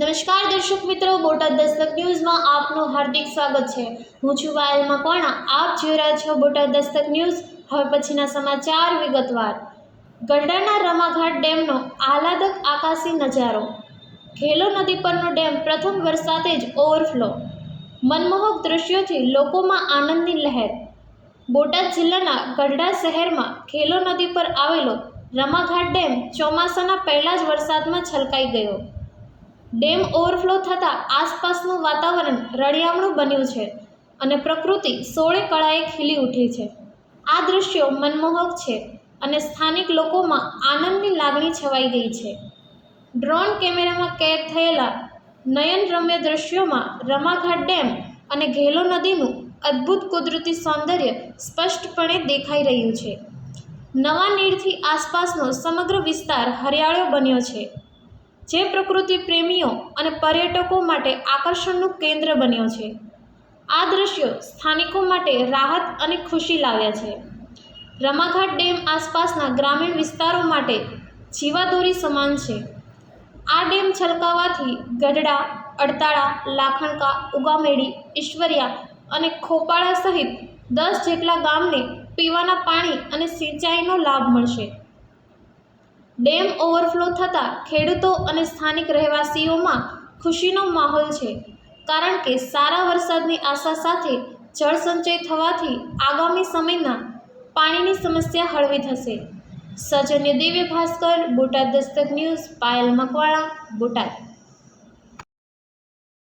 નમસ્કાર દર્શક મિત્રો, બોટાદ દસ્તક ન્યૂઝમાં આપનું હાર્દિક સ્વાગત છે. હું છું વાયલ મકવાણા. આપ જોઈ રહ્યા છો બોટાદ દસ્તક ન્યૂઝ. હવે પછીના સમાચાર વિગતવાર. ગરડાના રમાઘાટ ડેમનો આહલાદક આકાશી નજારો. ખેલો નદી પરનો ડેમ પ્રથમ વરસાદે જ ઓવરફ્લો. મનમોહક દૃશ્યોથી લોકોમાં આનંદની લહેર. બોટાદ જિલ્લાના ગઢડા શહેરમાં ખેલો નદી પર આવેલો રમાઘાટ ડેમ ચોમાસાના પહેલા જ વરસાદમાં છલકાઈ ગયો. ડેમ ઓવરફ્લો થતાં આસપાસનું વાતાવરણ રળિયામણું બન્યું છે અને પ્રકૃતિ સોળે કળાએ ખીલી ઉઠી છે. આ દૃશ્યો મનમોહક છે અને સ્થાનિક લોકોમાં આનંદની લાગણી છવાઈ ગઈ છે. ડ્રોન કેમેરામાં કેદ થયેલા નયનરમ્ય દૃશ્યોમાં રમાઘાટ ડેમ અને ઘેલો નદીનું અદ્ભુત કુદરતી સૌંદર્ય સ્પષ્ટપણે દેખાઈ રહ્યું છે. નવા નીરથી આસપાસનો સમગ્ર વિસ્તાર હરિયાળો બન્યો છે. જે પ્રકૃતિ પ્રેમીઓ અને પર્યટકો માટે આકર્ષણનું કેન્દ્ર બન્યો છે. આ દૃશ્યો સ્થાનિકો માટે રાહત અને ખુશી લાવ્યા છે. રમાઘાટ ડેમ આસપાસના ગ્રામીણ વિસ્તારો માટે જીવાદોરી સમાન છે. આ ડેમ છલકાવાથી ગઢડા, અડતાળા, લાખણકા, ઉગામેડી, ઈશ્વરિયા અને ખોપાળા સહિત દસ જેટલા ગામને પીવાના પાણી અને સિંચાઈનો લાભ મળશે. ડેમ ઓવરફ્લો થતાં ખેડૂતો અને સ્થાનિક રહેવાસીઓમાં ખુશીનો માહોલ છે. કારણ કે સારા વરસાદની આશા સાથે જળસંચય થવાથી આગામી સમયના પાણીની સમસ્યા હળવી થશે. સજન્ય દિવ્ય ભાસ્કર, બોટાદ દસ્તક ન્યૂઝ, પાયલ મકવાણા, બોટાદ.